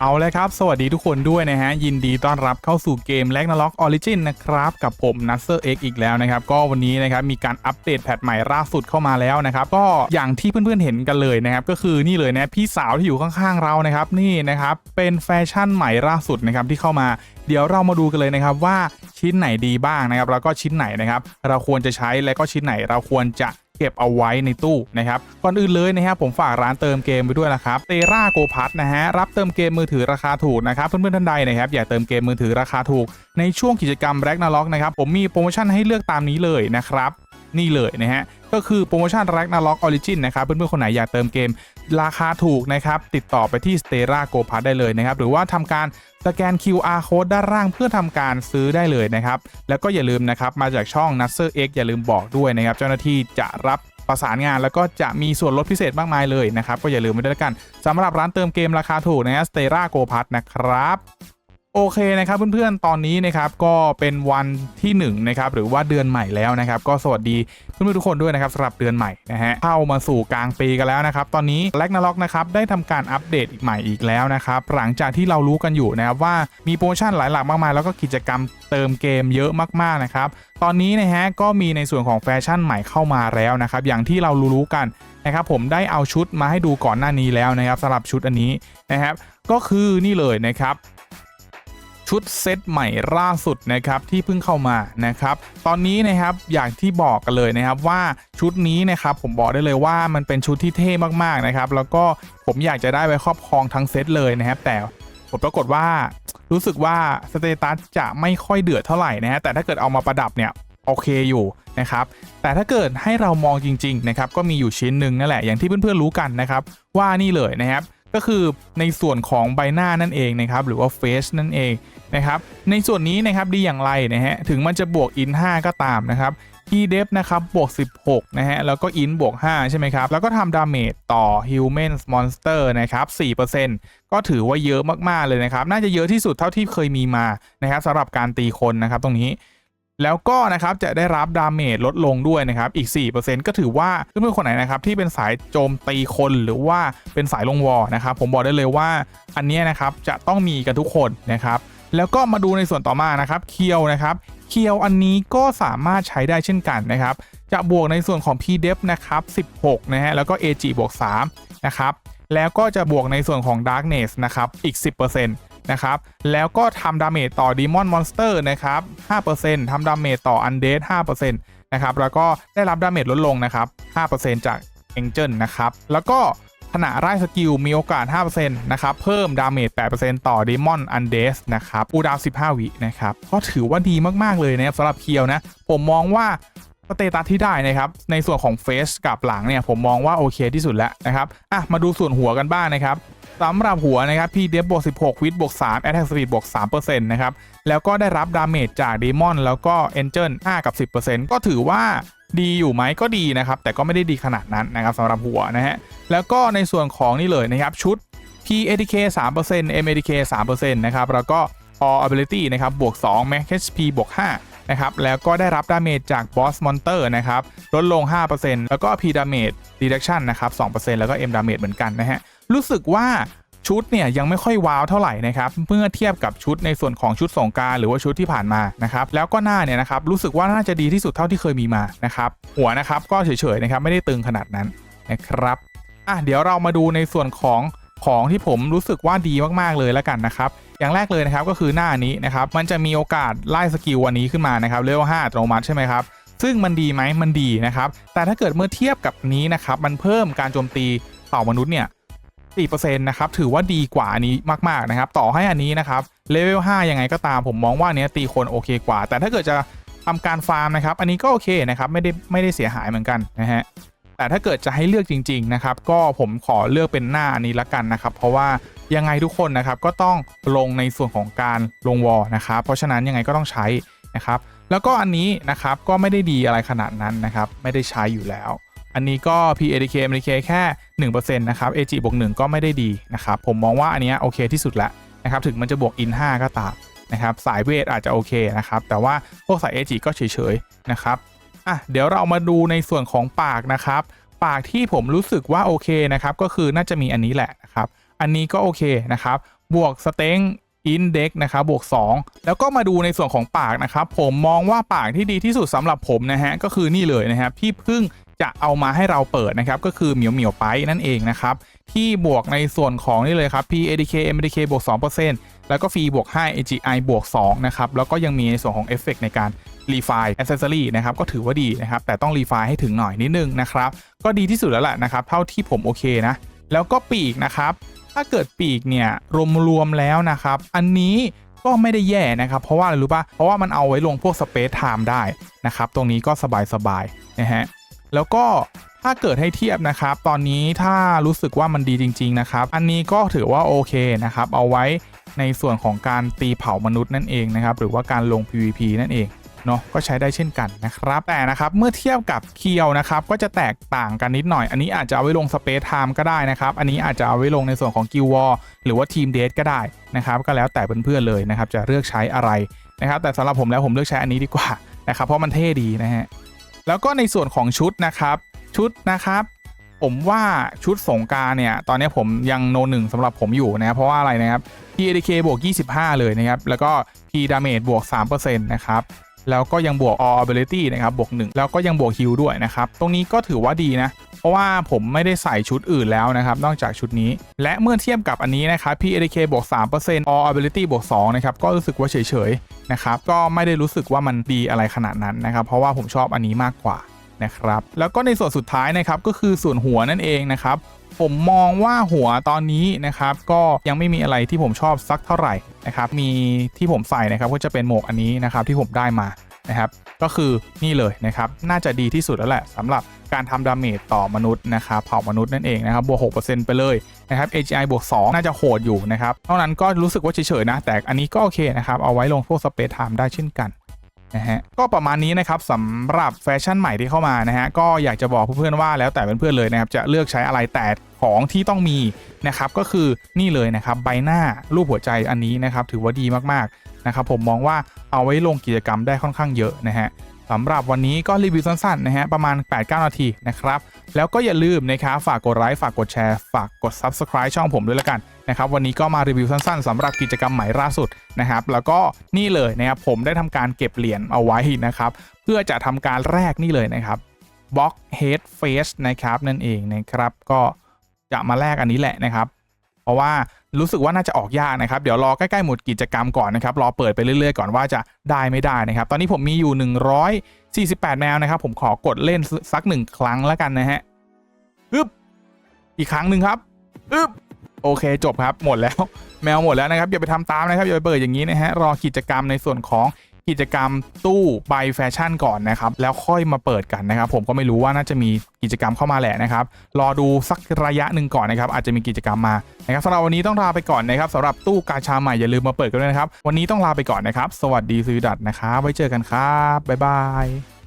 เอาเลยครับ สวัสดีทุกคนด้วยนะฮะ ยินดีต้อนรับเข้าสู่เกม r a g n a r o k Origin นนะครับ กับผม n u t s e r X อีกแล้วนะครับ ก็วันนี้นะครับ มีการอัปเดตแพทใหม่ล่าสุดเข้ามาแล้วนะครับ ก็อย่างที่เพื่อนๆเห็นกันเลยนะครับ ก็คือนี่เลยนะพี่สาวที่อยู่ข้างๆเรานะครับ นี่นะครับ เป็นแฟชั่นใหม่ล่าสุดนะครับที่เข้ามาเดี๋ยวเรามาดูกันเลยนะครับว่าชิ้นไหนดีบ้างนะครับ แล้วก็ชิ้นไหนนะครับ เราควรจะใช้และก็ชิ้นไหนเราควรจะ เก็บเอาไว้ในตู้นะครับก่อนอื่นเลยนะครับผมฝากร้านเติมเกมไปด้วยนะครับเตราโกพัทนะฮะรับเติมเกมมือถือราคาถูกนะครับเพื่อนๆท่านใดนะครับอยากเติมเกมมือถือราคาถูก ในช่วงกิจกรรมแร็กนาล็อกนะครับผมมีโปรโมชั่นให้เลือกตามนี้เลยนะครับนี่เลยนะฮะ ก็คือโปรโมชั่นแร็กนาล็อกออริจินนะครับเพื่อนๆคนไหนอยากเติมเกมราคาถูกนะครับติดต่อไปที่ Stera Go Pass ได้เลยนะครับหรือว่าทำการสแกน QR code ด้านล่างเพื่อทำการซื้อได้เลยนะครับแล้วก็อย่าลืมนะครับมาจากช่อง n u t s e r X อย่าลืมบอกด้วยนะครับเจ้าหน้าที่จะรับประสานงานแล้วก็จะมีส่วนลดพิเศษมากมายเลยนะครับก็อย่าลืมไปด้วยกันสำหรับร้านเติมเกมราคาถูกนะฮะ Stera Go Pass นะครับ โอเคนะครับเพื่อนๆ ตอนนี้นะครับก็เป็นวันที่1นะครับหรือว่าเดือนใหม่แล้วนะครับก็สวัสดีเพื่อนๆทุกคนด้วยนะครับสำหรับเดือนใหม่นะฮะเข้ามาสู่กลางปีกันแล้วนะครับตอนนี้แลกนาล็อกนะครับได้ทำการอัปเดตอีกใหม่อีกแล้วนะครับหลังจากที่เรารู้กันอยู่นะครับว่ามีโปรโมชั่นหลายหลากมากมาย แล้วก็กิจกรรมเติมเกมเยอะมากๆนะครับตอนนี้นะฮะก็มีในส่วนของแฟชั่นใหม่เข้ามาแล้วนะครับอย่างที่เรารู้ๆกันนะครับผมได้เอาชุดมาให้ดูก่อนหน้านี้แล้วนะครับสำหรับชุดอันนี้นะครับก็คือนี่เลยนะครับ ชุดเซตใหม่ล่าสุดนะครับที่เพิ่งเข้ามานะครับ ตอนนี้นะครับอย่างที่บอกกันเลยนะครับว่าชุดนี้นะครับผมบอกได้เลยว่ามันเป็นชุดที่เท่มากๆนะครับแล้วก็ผมอยากจะได้ไว้ครอบครองทั้งเซตเลยนะครับแต่ผลปรากฏว่ารู้สึกว่าสเตตัสจะไม่ค่อยเดือดเท่าไหร่นะฮะแต่ถ้าเกิดเอามาประดับเนี่ยโอเคอยู่นะครับ แต่ถ้าเกิดให้เรามองจริงๆนะครับก็มีอยู่ชิ้นหนึ่งนั่นแหละอย่างที่เพื่อนๆรู้กันนะครับว่านี่เลยนะครับ ก็คือในส่วนของใบหน้านั่นเองนะครับหรือว่าเฟซนั่นเองนะครับในส่วนนี้นะครับดีอย่างไรนะฮะถึงมันจะบวก in 5ก็ตามนะครับ e d e f นะครับบวก 16 นะฮะ แล้วก็ in บวก 5 ใช่ไหมครับ แล้วก็ทำดาเมจต่อ human monster นะครับ 4%ก็ถือว่าเยอะมาก ๆ เลยนะครับ น่าจะเยอะที่สุดเท่าที่เคยมีมานะครับสำหรับการตีคนนะครับตรงนี้ แล้วก็นะครับจะได้รับดาเมจลดลงด้วยนะครับอีก 4%ก็ถือว่าเพื่อนๆคนไหนนะครับที่เป็นสายโจมตีคนหรือว่าเป็นสายลงวอลนะครับผมบอกได้เลยว่าอันนี้นะครับจะต้องมีกันทุกคนนะครับแล้วก็มาดูในส่วนต่อมานะครับเคียวนะครับเคียวอันนี้ก็สามารถใช้ได้เช่นกันนะครับจะบวกในส่วนของ PDEF นะครับ16นะฮะแล้วก็ AG บวก3นะครับแล้วก็จะบวกในส่วนของ Darkness นะครับอีก 10% นะครับ แล้วก็ทำดาเมจต่อ Demon Monster นะครับ5%ทำดาเมจต่อ Undead 5%นะครับ แล้วก็ได้รับดาเมจลดลงนะครับ 5%จาก Angel นะครับ แล้วก็ขณะไล่สกิลมีโอกาส 5%นะครับ เพิ่มดาเมจ 8%ต่อ Demon Undead นะครับอูดาว 15 วินะครับ ก็ถือว่าดีมาก ๆ เลยนะครับสำหรับเคียวนะ ผมมองว่า สเตตัสที่ได้นะครับ ในส่วนของเฟสกับหลังเนี่ยผมมองว่าโอเคที่สุดแล้วนะครับอะมาดูส่วนหัวกันบ้างนะครับสำหรับหัวนะครับ PDF บวก16 วิทบวก3 Attack Speed บวก3%นะครับ แล้วก็ได้รับดาเมจจาก Demon แล้วก็ Angel 5 กับ 10%ก็ถือว่าดีอยู่ไหมก็ดีนะครับ แต่ก็ไม่ได้ดีขนาดนั้นนะครับสำหรับหัวนะฮะ แล้วก็ในส่วนของนี่เลยนะครับ ชุด PATK 3% MATK 3%นะครับ แล้วก็ All Ability นะครับบวก2 Max HP บวก5 นะครับแล้วก็ได้รับดาเมจจาก Boss Monster นะครับลดลง 5%แล้วก็ P Damage Reduction นะครับ 2%แล้วก็ M Damage เหมือนกันนะฮะรู้สึกว่าชุดเนี่ยยังไม่ค่อยว้าวเท่าไหร่นะครับเมื่อเทียบกับชุดในส่วนของชุดสงกรารหรือว่าชุดที่ผ่านมานะครับแล้วก็หน้าเนี่ยนะครับรู้สึกว่าน่าจะดีที่สุดเท่าที่เคยมีมานะครับหัวนะครับก็เฉยๆนะครับไม่ได้ตึงขนาดนั้นนะครับอะเดี๋ยวเรามาดูในส่วนของของที่ผมรู้สึกว่าดีมากๆเลยแล้วกันนะครับ อย่างแรกเลยนะครับก็คือหน้านี้นะครับมันจะมีโอกาสไล่สกิลวันนี้ขึ้นมานะครับเลเวล5อัตโนมัติใช่ไหมครับซึ่งมันดีไหมมันดีนะครับ แต่ถ้าเกิดเมื่อเทียบกับนี้นะครับ มันเพิ่มการโจมตีเผ่ามนุษย์เนี่ย4%นะครับ ถือว่าดีกว่าอันนี้มาก ๆ นะครับ ต่อให้อันนี้นะครับ เลเวล 5 ยังไงก็ตามผมมองว่าเนี้ยตีคนโอเคกว่า แต่ถ้าเกิดจะทำการฟาร์มนะครับ อันนี้ก็โอเคนะครับ ไม่ได้ไม่ได้เสียหายเหมือนกันนะฮะ แต่ถ้าเกิดจะให้เลือกจริงๆนะครับก็ผมขอเลือกเป็นหน้านนี้ละกันนะครับ เพราะว่ายังไงทุกคนนะครับก็ต้องลงในส่วนของการลงวอลนะครับเพราะฉะนั้นยังไงก็ต้องใช้นะครับแล้วก็อันนี้นะครับก็ไม่ได้ดีอะไรขนาดนั้นนะครับไม่ได้ใช้อยู่แล้ว อันนี้ก็ PADK MDK แค่ 1%นะครับ AG บวก1ก็ไม่ได้ดีนะครับผมมองว่าอันนี้โอเคที่สุดแล้วนะครับถึงมันจะบวก in 5ก็ตามนะครับสายเวทอาจจะโอเคนะครับแต่ว่าพวกสาย AG ก็เฉยๆนะครับ อะเดี๋ยวเรามาดูในส่วนของปากนะครับ ปากที่ผมรู้สึกว่าโอเคนะครับ ก็คือน่าจะมีอันนี้แหละนะครับ อันนี้ก็โอเคนะครับ บวกสเต็งอินเด็กนะครับบวก 2 แล้วก็มาดูในส่วนของปากนะครับ ผมมองว่าปากที่ดีที่สุดสำหรับผมนะฮะก็คือนี่เลยนะครับที่เพิ่งจะเอามาให้เราเปิดนะครับก็คือเหมียวเหมียวไปนั่นเองนะครับ ที่บวกในส่วนของนี่เลยครับ PADK MDK บวก2%แล้วก็ฟรีบวก5 AGI บวก2นะครับแล้วก็ยังมีในส่วนของเอฟเฟกในการ รีไฟล์ Accessory นะครับก็ถือว่าดีนะครับแต่ต้องรีไฟล์ให้ถึงหน่อยนิดนึงนะครับก็ดีที่สุดแล้วแหละนะครับเท่าที่ผมโอเคนะแล้วก็ปีกนะครับถ้าเกิดปีกเนี่ยรวมๆแล้วนะครับอันนี้ก็ไม่ได้แย่นะครับ เพราะว่าอะไรรู้ปะเพราะว่ามันเอาไว้ลงพวก Space Time ได้นะครับตรงนี้ก็สบายๆนะฮะแล้วก็ถ้าเกิดให้เทียบนะครับ ตอนนี้ถ้ารู้สึกว่ามันดีจริง ๆ นะครับ อันนี้ก็ถือว่าโอเคนะครับ เอาไว้ในส่วนของการตีเผามนุษย์นั่นเองนะครับ หรือว่าการลง PVP นั่นเอง เนาะก็ใช้ได้เช่นกันนะครับแต่นะครับเมื่อเทียบกับเคียวนะครับก็จะแตกต่างกันนิดหน่อย อันนี้อาจจะเอาไว้ลง Space Time ก็ได้นะครับ อันนี้อาจจะเอาไว้ลงในส่วนของ Guild War หรือว่า Team Date ก็ได้นะครับก็แล้วแต่เพื่อนๆเลยนะครับจะเลือกใช้อะไรนะครับแต่สำหรับผมแล้วผมเลือกใช้อันนี้ดีกว่านะครับเพราะมันเท่ดีนะฮะแล้วก็ในส่วนของชุดนะครับชุดนะครับผมว่าชุดสงการเนี่ย ตอนนี้ผมยังโนหนึ่งสำหรับผมอยู่นะครับ เพราะว่าอะไรนะครับ PADK บวก 25 เลยนะครับ แล้วก็ P damage บวก 3%นะครับ แล้วก็ยังบวก all ability นะครับบวก1แล้วก็ยังบวก heal ด้วยนะครับ ตรงนี้ก็ถือว่าดีนะ เพราะว่าผมไม่ได้ใส่ชุดอื่นแล้วนะครับ นอกจากชุดนี้ และเมื่อเทียบกับอันนี้นะครับ PADK บวก3% all ability บวก2นะครับ ก็รู้สึกว่าเฉยๆนะครับ ก็ไม่ได้รู้สึกว่ามันดีอะไรขนาดนั้นนะครับ เพราะว่าผมชอบอันนี้มากกว่านะครับ แล้วก็ในส่วนสุดท้ายนะครับก็คือส่วนหัวนั่นเองนะครับ ผมมองว่าหัวตอนนี้นะครับ ก็ยังไม่มีอะไรที่ผมชอบสักเท่าไหร่นะครับ มีที่ผมใส่นะครับก็จะเป็นหมวกอันนี้นะครับที่ผมได้มานะครับก็คือนี่เลยนะครับน่าจะดีที่สุดแล้วแหละสำหรับการทำดาเมจต่อมนุษย์นะครับเผ่ามนุษย์นั่นเองนะครับบวก6%ไปเลยนะครับ AGI บวก2น่าจะโหดอยู่นะครับเท่านั้นก็รู้สึกว่าเฉยๆนะ แต่อันนี้ก็โอเคนะครับ เอาไว้ลงพวกสเปซไทม์ได้เช่นกัน นะฮะก็ประมาณนี้นะครับสำหรับแฟชั่นใหม่ที่เข้ามานะฮะก็อยากจะบอกเพื่อนๆว่าแล้วแต่เพื่อนๆเลยนะครับจะเลือกใช้อะไรแต่ของที่ต้องมีนะครับก็คือนี่เลยนะครับใบหน้ารูปหัวใจอันนี้นะครับถือว่าดีมากๆนะครับผมมองว่าเอาไว้ลงกิจกรรมได้ค่อนข้างเยอะนะฮะสำหรับวันนี้ก็รีวิวสั้นๆนะฮะประมาณ 8-9 นาทีนะครับแล้วก็อย่าลืมนะครับฝากกดไลค์ฝากกดแชร์ ฝากกด Subscribe ช่องผมด้วยละกัน นะครับวันนี้ก็มารีวิวสั้นๆสำหรับกิจกรรมใหม่ล่าสุดนะครับ แล้วก็นี่เลยนะครับผมได้ทำการเก็บเหรียญเอาไว้นะครับ เพื่อจะทำการแรกนี่เลยนะครับบล็อก Head Face นะครับนั่นเองนะครับก็จะมาแลกอันนี้แหละนะครับ เพราะว่ารู้สึกว่าน่าจะออกยากนะครับ เดี๋ยวรอใกล้ๆหมดกิจกรรมก่อนนะครับ รอเปิดไปเรื่อยๆก่อนว่าจะได้ไม่ได้นะครับ ตอนนี้ผมมีอยู่ 148 แมวนะครับ ผมขอกดเล่นสักหนึ่งครั้งแล้วกันนะฮะอึบอีกครั้งหนึ่งครับอึบ โอเคจบครับหมดแล้วแมวหมดแล้วนะครับอย่าไปทำตามนะครับอย่าไปเปิดอย่างนี้นะฮะรอกิจกรรมในส่วนของกิจกรรมตู้ใบแฟชั่นก่อนนะครับแล้วค่อยมาเปิดกันนะครับ ผมก็ไม่รู้ว่าน่าจะมีกิจกรรมเข้ามาแหละนะครับ รอดูสักระยะหนึ่งก่อนนะครับ อาจจะมีกิจกรรมมานะครับสำหรับวันนี้ต้องลาไปก่อนนะครับสำหรับตู้กาชาใหม่อย่าลืมมาเปิดกันด้วยนะครับ วันนี้ต้องลาไปก่อนนะครับ สวัสดีสวีดัตนะครับไว้เจอกันครับบ๊ายบาย